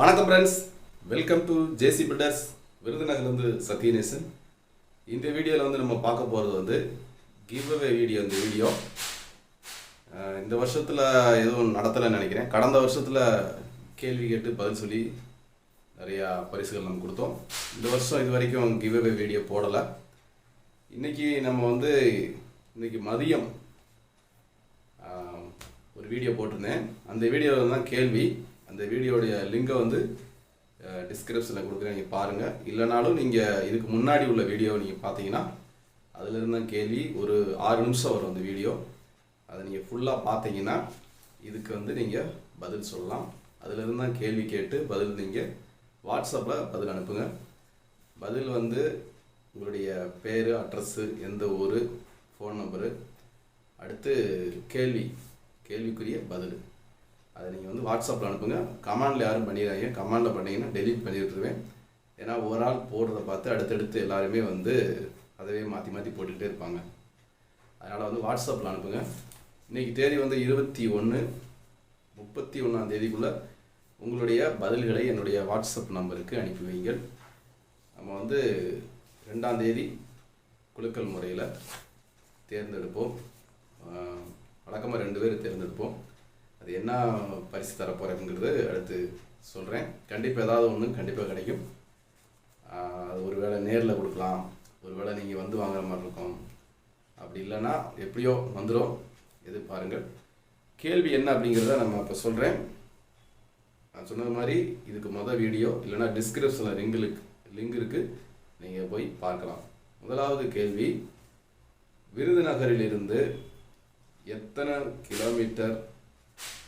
வணக்கம் friends welcome to JC builders விருதுநகர்லேருந்து Sathyanesan. இந்த வீடியோவில் வந்து நம்ம பார்க்க போகிறது வந்து கிவ் அவே வீடியோ இந்த வீடியோ இந்த வருஷத்தில் எதுவும் நடத்தலைன்னு நினைக்கிறேன். கடந்த வருஷத்தில் கேள்வி கேட்டு பதில் சொல்லி நிறையா பரிசுகள் நம்ம கொடுத்தோம். இந்த வருஷம் இது வரைக்கும் கிவ் அவே வீடியோ போடலை. இன்றைக்கி நம்ம வந்து இன்றைக்கி மதியம் ஒரு வீடியோ போட்டிருந்தேன். அந்த வீடியோவில் தான் கேள்வி. அந்த வீடியோடைய லிங்கை வந்து டிஸ்கிரிப்ஷனில் கொடுக்குறேன். நீங்கள் பாருங்கள் இல்லைனாலும் நீங்கள் இதுக்கு முன்னாடி உள்ள வீடியோவை நீங்கள் பார்த்தீங்கன்னா அதில் தான் கேள்வி ஒரு ஆறு நிமிஷம் வரும் அந்த வீடியோ. அதை நீங்கள் ஃபுல்லாக பார்த்தீங்கன்னா இதுக்கு வந்து நீங்கள் பதில் சொல்லலாம். அதுலேருந்து தான் கேள்வி கேட்டு பதில் நீங்கள் வாட்ஸ்அப்பில் பதில் அனுப்புங்க. பதில் வந்து உங்களுடைய பேர் அட்ரஸ்ஸு எந்த ஊர் ஃபோன் நம்பரு அடுத்து கேள்வி. கேள்விக்குரிய பதில். அதை நீங்கள் வந்து வாட்ஸ்அப்பில் அனுப்புங்க. கமாண்டில் யாரும் பண்ணிடுறாங்க கமாண்டில் பண்ணிங்கன்னா டெலிட் பண்ணி விட்டுருவேன் ஏன்னா ஒரு ஆள் போடுறத பார்த்து அடுத்தடுத்து எல்லாருமே வந்து அதவே மாற்றி மாற்றி போட்டுக்கிட்டே இருப்பாங்க. அதனால் வந்து வாட்ஸ்அப்பில் அனுப்புங்க. இன்றைக்கி தேதி வந்து இருபத்தி ஒன்று முப்பத்தி ஒன்றாம் தேதிக்குள்ளே உங்களுடைய பதில்களை என்னுடைய வாட்ஸ்அப் நம்பருக்கு அனுப்பி வைங்கள். நம்ம வந்து ரெண்டாம் தேதி குலுக்கல் முறையில் தேர்ந்தெடுப்போம். வழக்கமாக ரெண்டு பேர் தேர்ந்தெடுப்போம். அது என்ன பரிசு தர அடுத்து சொல்கிறேன் கண்டிப்பாக ஏதாவது ஒன்று கண்டிப்பாக கிடைக்கும். அது அது ஒருவேளை நேரில் கொடுக்கலாம். ஒருவேளை நீங்கள் வந்து வாங்குற மாதிரி இருக்கும். அப்படி இல்லைன்னா எப்படியோ வந்துடும் எதிர்பாருங்கள். கேள்வி என்ன அப்படிங்கிறத நம்ம இப்போ சொல்கிறேன் நான் சொன்னது மாதிரி இதுக்கு மொதல் வீடியோ இல்லைன்னா டிஸ்கிரிப்ஷனில் லிங்க் லிங்க் இருக்குது நீங்கள் போய் பார்க்கலாம். முதலாவது கேள்வி விருதுநகரிலிருந்து எத்தனை கிலோமீட்டர்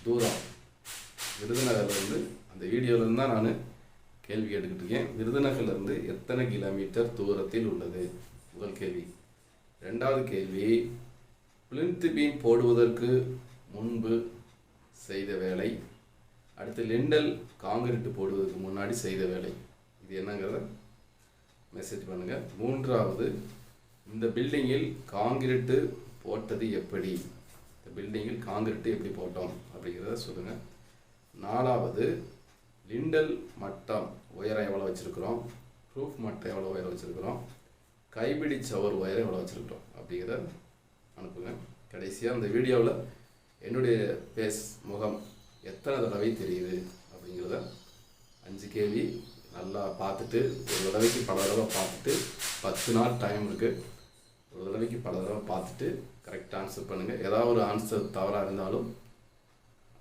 தூரம். விருதுநகர்லேருந்து அந்த வீடியோவிலேருந்து தான் நான் கேள்வி கேட்டுக்கிட்டு இருக்கேன். விருதுநகர்லேருந்து எத்தனை கிலோமீட்டர் தூரத்தில் உள்ளது? முதல் கேள்வி. ரெண்டாவது கேள்வி பிளின்த் பீம் போடுவதற்கு முன்பு செய்த வேலை அடுத்து லிண்டல் காங்கிரீட் போடுவதற்கு முன்னாடி செய்த வேலை இது என்னங்கிறத மெசேஜ் பண்ணுங்கள் மூன்றாவது இந்த பில்டிங்கில் காங்கிரீட்டு போட்டது எப்படி? பில்டிங்கில் காங்கிரீட்டு எப்படி போட்டோம் அப்படிங்கிறத சொல்லுங்கள் நாலாவது லிண்டல் மட்டம் உயரம் எவ்வளோ வச்சுருக்குறோம்? ப்ரூஃப் மட்டம் எவ்வளோ உயரம் வச்சுருக்குறோம்? கைபிடி சவர் உயரம் எவ்வளோ வச்சுருக்குறோம்? அப்படிங்கிறத அனுப்புங்க. கடைசியாக அந்த வீடியோவில் என்னுடைய பேஸ் முகம் எத்தனை தடவை தெரியுது அப்படிங்கிறத அஞ்சு கேள்வி நல்லா பார்த்துட்டு ஒரு தடவைக்கு பல தடவை பார்த்துட்டு பத்து நாள் டைம் இருக்குது ஒரு தடவைக்கு பல தடவை பார்த்துட்டு கரெக்டாக ஆன்சர் பண்ணுங்கள் ஏதாவது ஒரு ஆன்சர் தவறாக இருந்தாலும்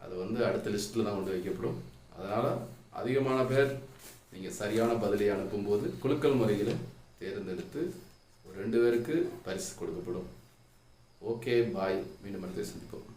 அது வந்து அடுத்த லிஸ்ட்டில் தான் கொண்டு வைக்கப்படும். அதனால் அதிகமான பேர் நீங்கள் சரியான பதிலை அனுப்பும்போது குலுக்கல் முறையில் தேர்ந்தெடுத்து ஒரு ரெண்டு பேருக்கு பரிசு கொடுக்கப்படும். ஓகே பாய் மீண்டும் அடுத்து சந்திப்போம்.